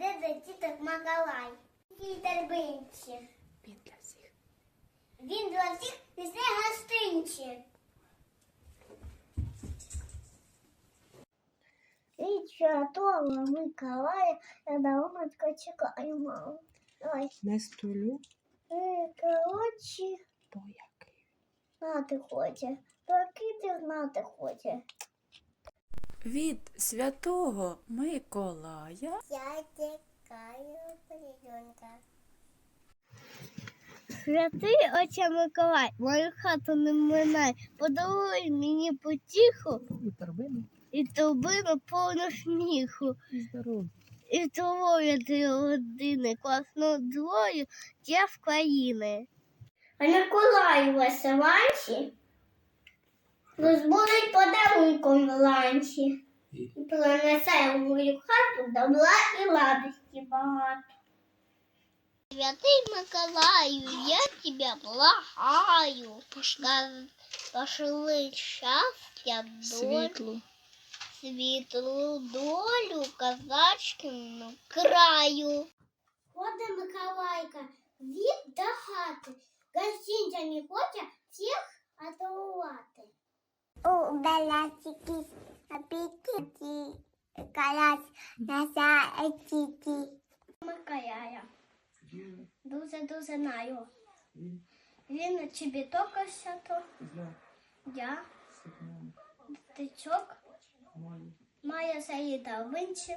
Іде до діток Макалай. Вітер. Він для всіх. Він для всіх несе гостинче. І Святого Миколая я давно чекаю, маму. Давай. Не столю, Коротше, то який. знати хоче. Прокити знати хоче. Від святого Миколая Я чекаю прийонка. Святий отче Миколай, мою хату не минай, подаруй мені потіху і торбину, і торбину повну сміху, і здоров'я. і здоров'я для родини, класну двою для в країни. А Миколай у вас вранці розбудить подарунком вранці і принесе в мою хату добра і радості багато. Святий Миколаю, я тебя благаю. Пошли, пошли щастя, долю, Світлу. світлу долю казачкину краю. Ходить Миколайка від до хати. Гостинця не хоче всіх атакувати. У балачики апетиті калач на саетіті. Миколая. Дуже-дуже знаю. Він на чебітока то я, дитячок, має заїда винчі,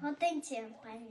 годинці пані